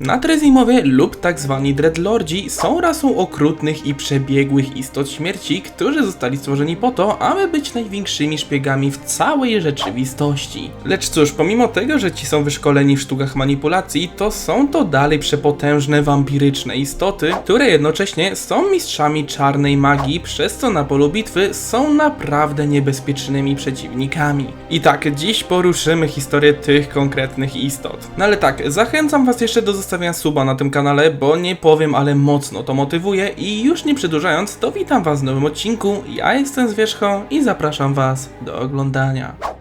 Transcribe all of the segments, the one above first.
Natrezimowie lub tak zwani Dreadlordzi są rasą okrutnych i przebiegłych istot śmierci, którzy zostali stworzeni po to, aby być największymi szpiegami w całej rzeczywistości. Lecz cóż, pomimo tego, że ci są wyszkoleni w sztukach manipulacji, to są to dalej przepotężne wampiryczne istoty, które jednocześnie są mistrzami czarnej magii, przez co na polu bitwy są naprawdę niebezpiecznymi przeciwnikami. I tak, dziś poruszymy historię tych konkretnych istot. No ale tak, zachęcam was jeszcze do zostawienia suba na tym kanale, bo nie powiem, ale mocno to motywuje i już nie przedłużając, to witam was w nowym odcinku. Ja jestem Zwierzcho i zapraszam was do oglądania.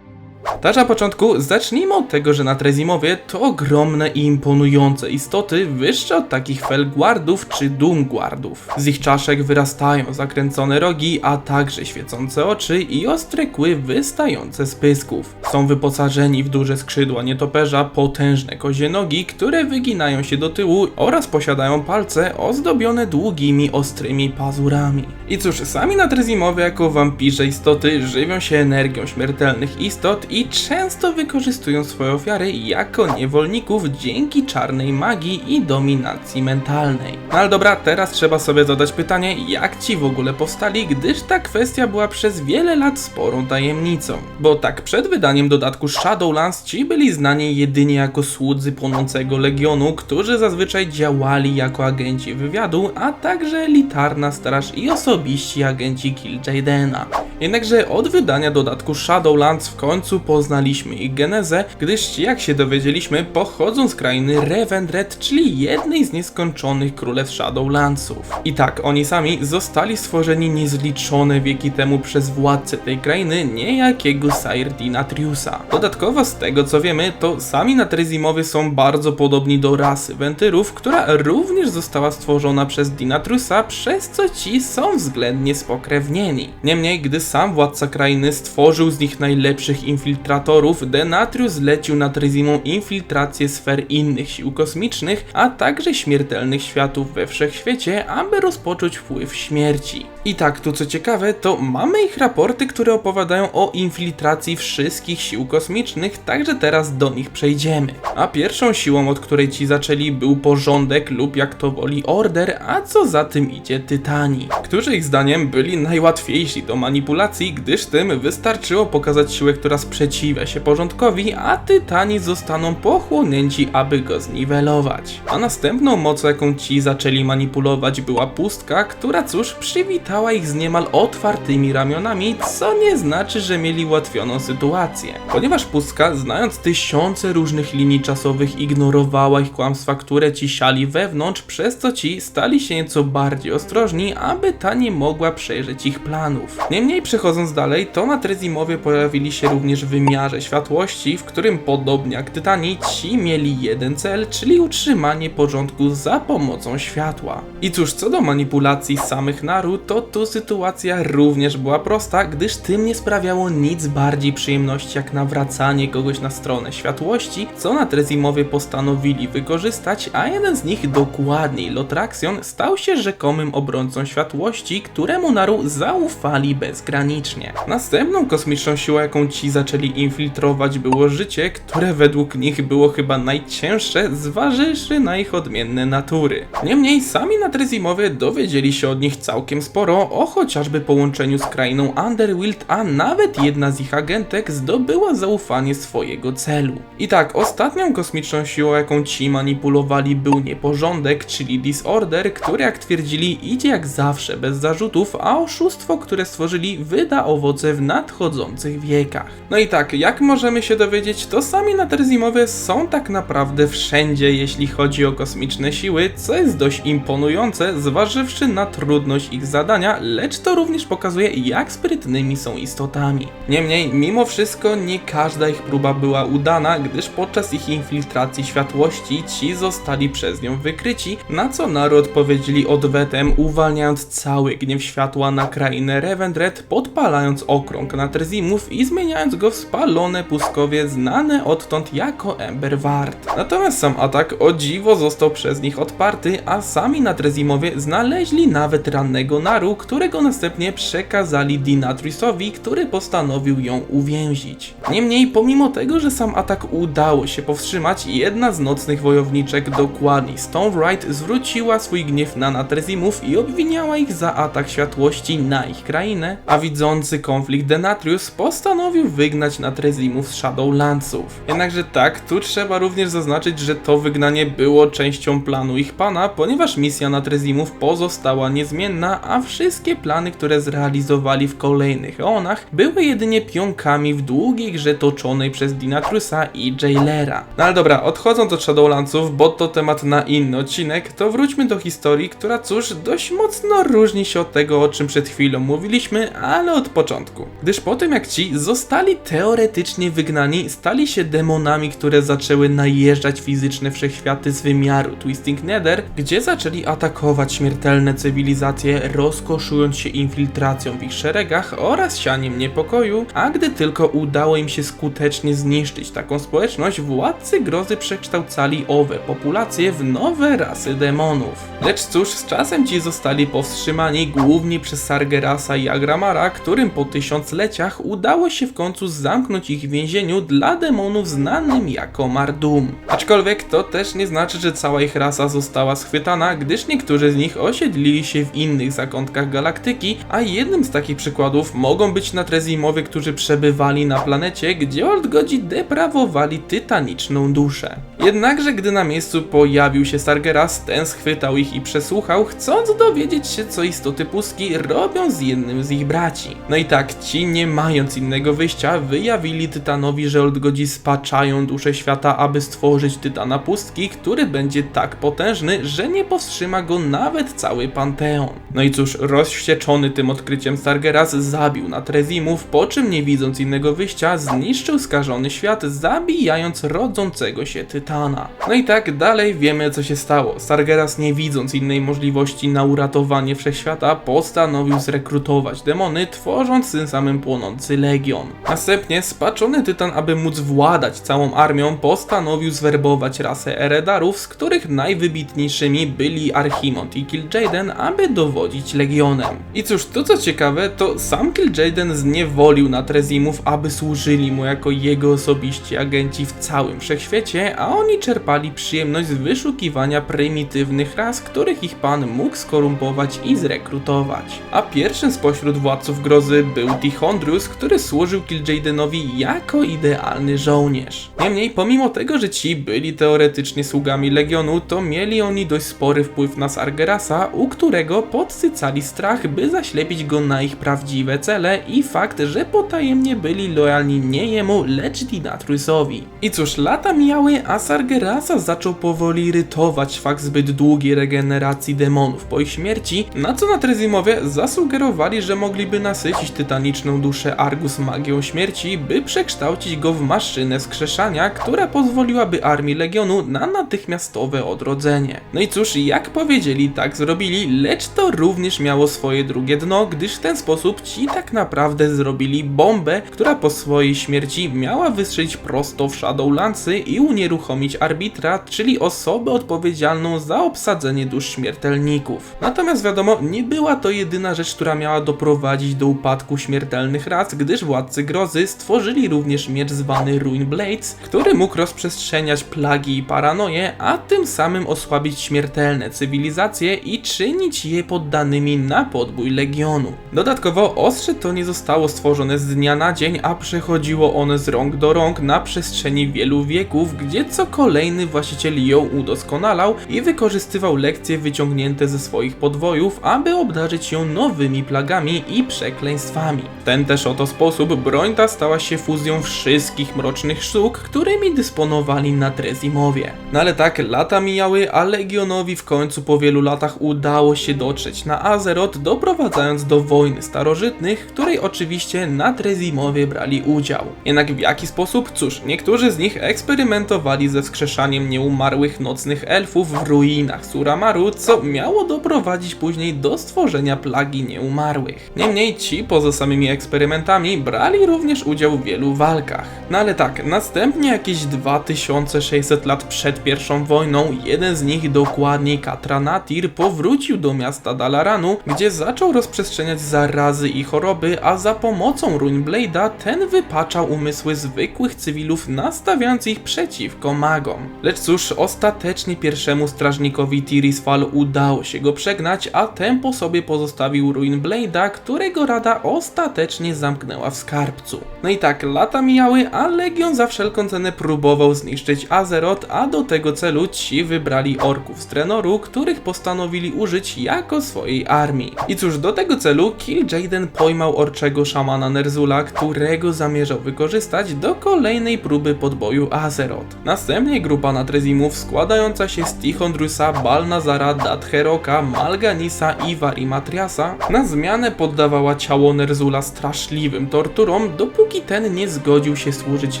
Tak na początku zacznijmy od tego, że Natrezimowie to ogromne i imponujące istoty, wyższe od takich Felguardów czy Doomguardów. Z ich czaszek wyrastają zakręcone rogi, a także świecące oczy i ostre kły wystające z pysków. Są wyposażeni w duże skrzydła nietoperza, potężne kozie nogi, które wyginają się do tyłu oraz posiadają palce ozdobione długimi, ostrymi pazurami. I cóż, sami Natrezimowie jako wampirze istoty żywią się energią śmiertelnych istot i często wykorzystują swoje ofiary jako niewolników dzięki czarnej magii i dominacji mentalnej. No ale dobra, teraz trzeba sobie zadać pytanie, jak ci w ogóle powstali, gdyż ta kwestia była przez wiele lat sporą tajemnicą. Bo tak, przed wydaniem dodatku Shadowlands ci byli znani jedynie jako słudzy płonącego legionu, którzy zazwyczaj działali jako agenci wywiadu, a także elitarna straż i osobiści agenci Kill Jadena. Jednakże od wydania dodatku Shadowlands w końcu poznaliśmy ich genezę, gdyż jak się dowiedzieliśmy, pochodzą z krainy Revendred, czyli jednej z nieskończonych królestw Shadowlandsów. I tak, oni sami zostali stworzeni niezliczone wieki temu przez władcę tej krainy, niejakiego Sire Dinatriusa. Dodatkowo z tego co wiemy, to sami Natrezimowie są bardzo podobni do rasy Wentyrów, która również została stworzona przez Dinatriusa, przez co ci są względnie spokrewnieni. Niemniej, gdy sam władca krainy stworzył z nich najlepszych infiltratorów, Denatrius zlecił Natrezimom infiltrację sfer innych sił kosmicznych, a także śmiertelnych światów we wszechświecie, aby rozpocząć wpływ śmierci. I tak, tu co ciekawe, to mamy ich raporty, które opowiadają o infiltracji wszystkich sił kosmicznych, także teraz do nich przejdziemy. A pierwszą siłą, od której ci zaczęli, był porządek lub jak to woli order, a co za tym idzie Tytani, którzy ich zdaniem byli najłatwiejsi do manipulacji, gdyż tym wystarczyło pokazać siłę, która sprzeciwia się porządkowi, a Tytani zostaną pochłonięci, aby go zniwelować. A następną mocą, jaką ci zaczęli manipulować, była pustka, która cóż, przywitała ich z niemal otwartymi ramionami, co nie znaczy, że mieli ułatwioną sytuację. Ponieważ pustka, znając tysiące różnych linii czasowych, ignorowała ich kłamstwa, które ci siali wewnątrz, przez co ci stali się nieco bardziej ostrożni, aby ta nie mogła przejrzeć ich planów. Niemniej przechodząc dalej, to Natrezimowie pojawili się również w wymiarze światłości, w którym podobnie jak Tytani, ci mieli jeden cel, czyli utrzymanie porządku za pomocą światła. I cóż, co do manipulacji samych naru, to tu sytuacja również była prosta, gdyż tym nie sprawiało nic bardziej przyjemności jak nawracanie kogoś na stronę światłości, co Natrezimowie postanowili wykorzystać, a jeden z nich, dokładniej Lotraxion, stał się rzekomym obrońcą światłości, któremu naru zaufali bezgranicznie. Następną kosmiczną siłą, jaką ci zaczęli infiltrować, było życie, które według nich było chyba najcięższe, zważywszy na ich odmienne natury. Niemniej sami Natrezimowie dowiedzieli się od nich całkiem sporo o chociażby połączeniu z krainą Underworld, a nawet jedna z ich agentek zdobyła zaufanie swojego celu. I tak, ostatnią kosmiczną siłą, jaką ci manipulowali, był nieporządek, czyli disorder, który jak twierdzili idzie jak zawsze bez zarzutów, a oszustwo, które stworzyli wyda owoce w nadchodzących wiekach. No i tak, jak możemy się dowiedzieć, to sami Naterzimowie są tak naprawdę wszędzie, jeśli chodzi o kosmiczne siły, co jest dość imponujące, zważywszy na trudność ich zadania, lecz to również pokazuje, jak sprytnymi są istotami. Niemniej, mimo wszystko, nie każda ich próba była udana, gdyż podczas ich infiltracji światłości ci zostali przez nią wykryci, na co naród powiedzieli odwetem, uwalniając cały gniew światła na krainę Revendred, podpalając okrąg natrezimów i zmieniając go w spalone pustkowie znane odtąd jako Ember Ward. Natomiast sam atak o dziwo został przez nich odparty, a sami natrezimowie znaleźli nawet rannego Naru, którego następnie przekazali Dinatrisowi, który postanowił ją uwięzić. Niemniej, pomimo tego, że sam atak udało się powstrzymać, jedna z nocnych wojowniczek, dokładniej Stone Wright, zwróciła swój gniew na natrezimów i obwiniała ich za atak światłości na ich krainę, a widzący konflikt Denatrius postanowił wygnać natrezimów z Shadowlandsów. Jednakże tak, tu trzeba również zaznaczyć, że to wygnanie było częścią planu ich pana, ponieważ misja natrezimów pozostała niezmienna, a wszystkie plany, które zrealizowali w kolejnych eonach, były jedynie pionkami w długiej grze toczonej przez Dinatrusa i Jailera. No ale dobra, odchodząc od Shadowlandsów, bo to temat na inny odcinek, to wróćmy do historii, która cóż, dość mocno różni się od tego, o czym przed chwilą mówiliśmy, ale od początku. Gdyż po tym jak ci zostali teoretycznie wygnani, stali się demonami, które zaczęły najeżdżać fizyczne wszechświaty z wymiaru Twisting Nether, gdzie zaczęli atakować śmiertelne cywilizacje, rozkoszując się infiltracją w ich szeregach oraz sianiem niepokoju, a gdy tylko udało im się skutecznie zniszczyć taką społeczność, władcy grozy przekształcali owe populacje w nowe rasy demonów. Lecz cóż, z czasem ci zostali powstrzymani głównie przez Sargerasa i Agramara, którym po tysiącleciach udało się w końcu zamknąć ich w więzieniu dla demonów znanym jako Mardum. Aczkolwiek to też nie znaczy, że cała ich rasa została schwytana, gdyż niektórzy z nich osiedlili się w innych zakątkach galaktyki, a jednym z takich przykładów mogą być natrezimowie, którzy przebywali na planecie, gdzie Oldgodzi deprawowali tytaniczną duszę. Jednakże gdy na miejscu pojawił się Sargeras, ten schwytał ich i przesłuchał, chcąc dowiedzieć się, co istoty pustki robią z jednym z ich braci. No i tak, ci nie mając innego wyjścia, wyjawili Tytanowi, że Oldgodzi spaczają duszę świata, aby stworzyć Tytana pustki, który będzie tak potężny, że nie powstrzyma go nawet cały Panteon. No i cóż, rozwścieczony tym odkryciem Stargeras zabił Natrezimów, po czym nie widząc innego wyjścia, zniszczył skażony świat, zabijając rodzącego się Tytana. No i tak dalej wiemy co się stało. Stargeras nie widząc innej możliwości na uratowanie wszechświata, postanowił zrekrutować demony, tworząc tym samym płonący legion. Następnie spaczony Tytan, aby móc władać całą armią, postanowił zwerbować rasę Eredarów, z których najwybitniejszymi byli Archimond i Kil'jaeden, aby dowodzić legionem. I cóż, to co ciekawe, to sam Kil'jaeden zniewolił Natrezimów, aby służyli mu jako jego osobiści agenci w całym wszechświecie, a oni czerpali przyjemność z wyszukiwania prymitywnych ras, których ich pan mógł skorumpować i zrekrutować. A pierwszym spośród władców grozy był Tichondrius, który służył Kil'jaedenowi jako idealny żołnierz. Niemniej, pomimo tego, że ci byli teoretycznie sługami Legionu, to mieli oni dość spory wpływ na Sargerasa, u którego podsycali strach, by zaślepić go na ich prawdziwe cele i fakt, że potajemnie byli lojalni nie jemu, lecz Dinatrusowi. I cóż, lata mijały, a Sargerasa zaczął powoli irytować fakt zbyt długiej regeneracji demonów po ich śmierci, na co Natrezimowie zasugerowali, że mogliby nasycić tytaniczną duszę Argus magią śmierci, by przekształcić go w maszynę skrzeszania, która pozwoliłaby armii Legionu na natychmiastowe odrodzenie. No i cóż, jak powiedzieli, tak zrobili, lecz to również miało swoje drugie dno, gdyż w ten sposób ci tak naprawdę zrobili bombę, która po swojej śmierci miała wystrzelić prosto w Shadowlandsy i unieruchomić arbitra, czyli osobę odpowiedzialną za obsadzenie dusz śmiertelników. Natomiast wiadomo, nie była to jedyna rzecz, która miała doprowadzić do upadku śmiertelnych ras, gdyż władcy grozy stworzyli również miecz zwany Ruin Blades, który mógł rozprzestrzeniać plagi i paranoję, a tym samym osłabić śmiertelne cywilizacje i czynić je poddanymi na podbój legionu. Dodatkowo ostrze to nie zostało stworzone z dnia na dzień, a przechodziło one z rąk do rąk na przestrzeni wielu wieków, gdzie co kolejny właściciel ją udoskonalał i wykorzystywał lekcje wyciągnięte ze swoich podwojów, aby obdarzyć ją nowymi plagami i przekleństwami. W ten też oto sposób broń ta stała się fuzją wszystkich mrocznych sztuk, którymi dysponowali na Trezimowie. No ale tak, lata mijały, a Legionowi w końcu po wielu latach udało się dotrzeć na Azeroth, doprowadzając do wojny starożytnych, której oczywiście na Trezimowie brali udział. Jednak w jaki sposób? Cóż, niektórzy z nich eksperymentowali ze wskrzeszaniem nieumarłych nocnych elfów w ruinach Suramaru, co miało doprowadzić później do stworzenia plagi nieumarłych. Niemniej Niemniej ci, poza samymi eksperymentami, brali również udział w wielu walkach. No ale tak, następnie jakieś 2600 lat przed I wojną, jeden z nich, dokładniej Katranatir, powrócił do miasta Dalaranu, gdzie zaczął rozprzestrzeniać zarazy i choroby, a za pomocą Runeblade'a ten wypaczał umysły zwykłych cywilów, nastawiając ich przeciwko magom. Lecz cóż, ostatecznie pierwszemu strażnikowi Tirisfal udało się go przegnać, a tempo sobie pozostawił Ruinblade'a, który którego Rada ostatecznie zamknęła w skarbcu. No i tak, lata mijały, a Legion za wszelką cenę próbował zniszczyć Azeroth, a do tego celu ci wybrali orków z Trenoru, których postanowili użyć jako swojej armii. I cóż, do tego celu Kill Jaden pojmał orczego szamana Nerzula, którego zamierzał wykorzystać do kolejnej próby podboju Azeroth. Następnie grupa Natrezimów składająca się z Tichondrusa, Balnazara, Dadheroka, Malganisa i Varimatriasa na zmianę poddawała ciało Nerzula straszliwym torturą, dopóki ten nie zgodził się służyć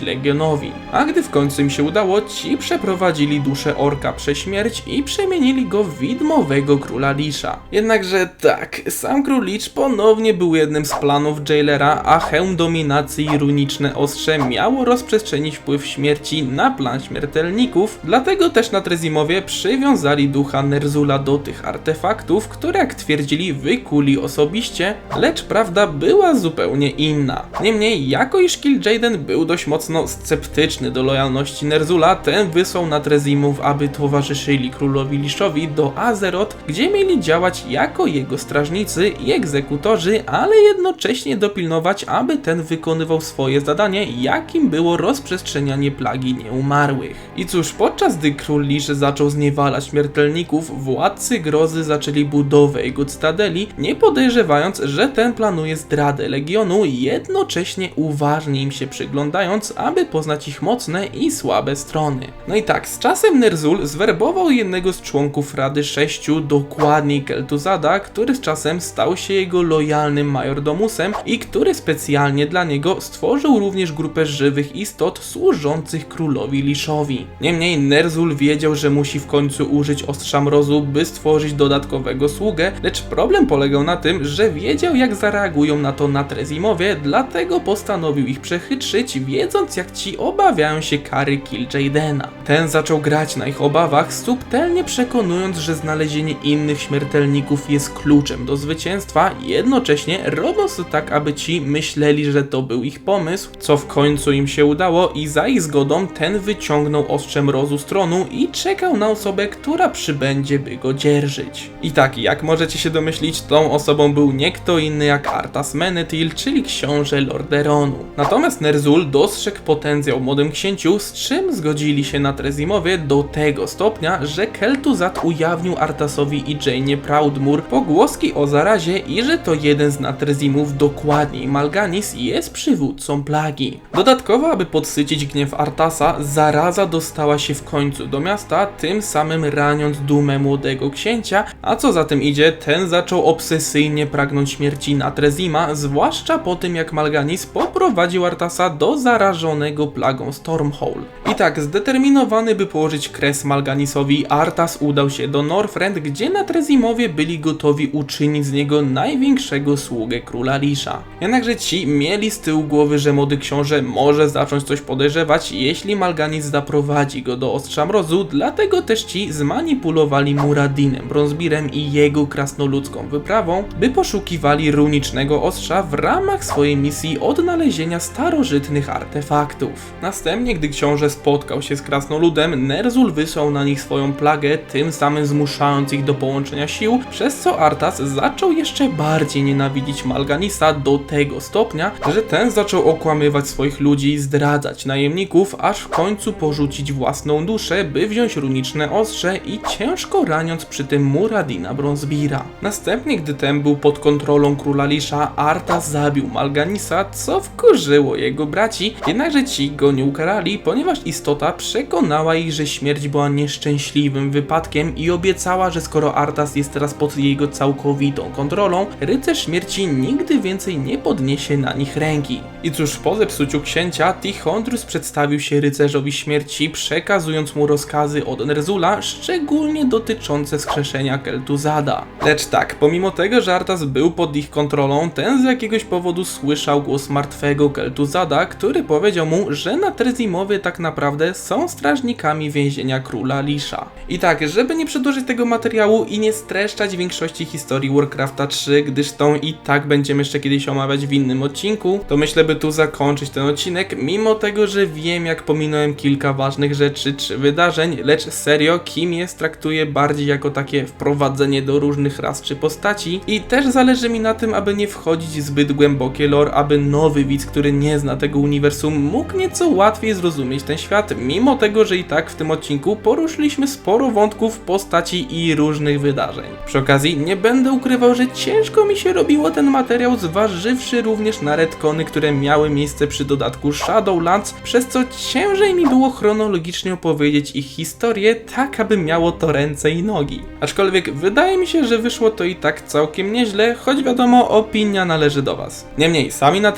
Legionowi. A gdy w końcu im się udało, ci przeprowadzili duszę orka przez śmierć i przemienili go w widmowego króla Lisza. Jednakże tak, sam król Licz ponownie był jednym z planów Jailera, a hełm dominacji i runiczne ostrze miało rozprzestrzenić wpływ śmierci na plan śmiertelników, dlatego też na Trezimowie przywiązali ducha Nerzula do tych artefaktów, które jak twierdzili wykuli osobiście, lecz lecz prawda była zupełnie inna. Niemniej, jako iż Kil'jaeden był dość mocno sceptyczny do lojalności Nerzula, ten wysłał Natrezimów, aby towarzyszyli królowi Liszowi do Azeroth, gdzie mieli działać jako jego strażnicy i egzekutorzy, ale jednocześnie dopilnować, aby ten wykonywał swoje zadanie, jakim było rozprzestrzenianie plagi nieumarłych. I cóż, podczas gdy król Lisz zaczął zniewalać śmiertelników, władcy grozy zaczęli budowę jego cytadeli, nie podejrzewając, że te ten planuje zdradę Legionu, jednocześnie uważnie im się przyglądając, aby poznać ich mocne i słabe strony. No i tak, z czasem Nerzul zwerbował jednego z członków Rady Sześciu, dokładniej Keltuzada, który z czasem stał się jego lojalnym majordomusem i który specjalnie dla niego stworzył również grupę żywych istot służących królowi Liszowi. Niemniej Nerzul wiedział, że musi w końcu użyć ostrza mrozu, by stworzyć dodatkowego sługę, lecz problem polegał na tym, że wiedział jak jak zareagują na to natrezimowie, dlatego postanowił ich przechytrzyć, wiedząc jak ci obawiają się kary Kil'jaedena. Ten zaczął grać na ich obawach, subtelnie przekonując, że znalezienie innych śmiertelników jest kluczem do zwycięstwa, jednocześnie robiąc to tak, aby ci myśleli, że to był ich pomysł, co w końcu im się udało i za ich zgodą ten wyciągnął ostrzem mrozu z tronu i czekał na osobę, która przybędzie, by go dzierżyć. I tak, jak możecie się domyślić, tą osobą był nie kto inny, inny jak Artas Menetil, czyli książę Lorderonu. Natomiast Nerzul dostrzegł potencjał młodym księciu, z czym zgodzili się na Trezimowie do tego stopnia, że Keltuzat ujawnił Artasowi i Jane Proudmoor pogłoski o zarazie i że to jeden z Natrezimów, dokładniej Malganis, jest przywódcą plagi. Dodatkowo, aby podsycić gniew Artasa, zaraza dostała się w końcu do miasta, tym samym raniąc dumę młodego księcia, a co za tym idzie, ten zaczął obsesyjnie pragnąć śmierci śmierci Natrezima, zwłaszcza po tym jak Malganis poprowadził Artasa do zarażonego plagą Stormhole. I tak, zdeterminowany by położyć kres Malganisowi, Artas udał się do Northrend, gdzie Natrezimowie byli gotowi uczynić z niego największego sługę króla Lisza. Jednakże ci mieli z tyłu głowy, że młody książę może zacząć coś podejrzewać, jeśli Malganis zaprowadzi go do Ostrza Mrozu, dlatego też ci zmanipulowali Muradinem, Bronzbirem i jego krasnoludzką wyprawą, by poszukiwali runicznego ostrza w ramach swojej misji odnalezienia starożytnych artefaktów. Następnie, gdy książę spotkał się z krasnoludem, Nerzul wysłał na nich swoją plagę, tym samym zmuszając ich do połączenia sił, przez co Artas zaczął jeszcze bardziej nienawidzić Malganisa do tego stopnia, że ten zaczął okłamywać swoich ludzi, zdradzać najemników, aż w końcu porzucić własną duszę, by wziąć runiczne ostrze i ciężko raniąc przy tym Muradina Bronzbira. Następnie, gdy ten był pod kontrolą króla Lisza Arta zabił Malganisa, co wkurzyło jego braci, jednakże ci go nie ukarali, ponieważ istota przekonała ich, że śmierć była nieszczęśliwym wypadkiem i obiecała, że skoro Artas jest teraz pod jego całkowitą kontrolą, rycerz śmierci nigdy więcej nie podniesie na nich ręki. I cóż, po zepsuciu księcia, Tichondrus przedstawił się rycerzowi śmierci, przekazując mu rozkazy od Nerzula, szczególnie dotyczące skrzeszenia Keltuzada. Lecz tak, pomimo tego, że Artas był pod ich kontrolą, ten z jakiegoś powodu słyszał głos martwego Keltuzada, który powiedział mu, że na Trezimowie tak naprawdę są strażnikami więzienia króla Lisza. I tak, żeby nie przedłużyć tego materiału i nie streszczać większości historii Warcrafta 3, gdyż tą i tak będziemy jeszcze kiedyś omawiać w innym odcinku, to myślę, by tu zakończyć ten odcinek, mimo tego, że wiem, jak pominąłem kilka ważnych rzeczy czy wydarzeń, lecz serio, kim jest traktuję bardziej jako takie wprowadzenie do różnych ras czy postaci i też zależy mi na tym, aby nie wchodzić w zbyt głębokie lore, aby nowy widz, który nie zna tego uniwersum, mógł nieco łatwiej zrozumieć ten świat, mimo tego, że i tak w tym odcinku poruszyliśmy sporo wątków, postaci i różnych wydarzeń. Przy okazji nie będę ukrywał, że ciężko mi się robiło ten materiał, zważywszy również na retcony, które miały miejsce przy dodatku Shadowlands, przez co ciężej mi było chronologicznie opowiedzieć ich historię, tak aby miało to ręce i nogi. Aczkolwiek wydaje mi się, że wyszło to i tak całkiem nieźle, choć wiadomo, opinia należy do Was. Niemniej, sami na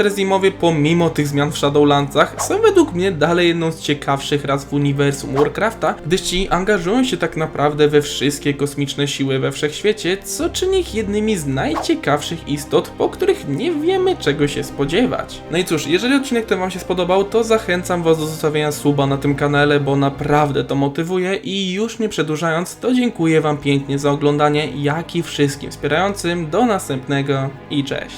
pomimo tych zmian w Shadowlandsach, są według mnie dalej jedną z ciekawszych raz w uniwersum Warcrafta, gdyż ci angażują się tak naprawdę we wszystkie kosmiczne siły we wszechświecie, co czyni ich jednymi z najciekawszych istot, po których nie wiemy czego się spodziewać. No i cóż, jeżeli odcinek ten Wam się spodobał, to zachęcam Was do zostawienia suba na tym kanale, bo naprawdę to motywuje i już nie przedłużając, to dziękuję Wam pięknie za oglądanie, jak i wszystkim wspierającym. Do następnego i cześć.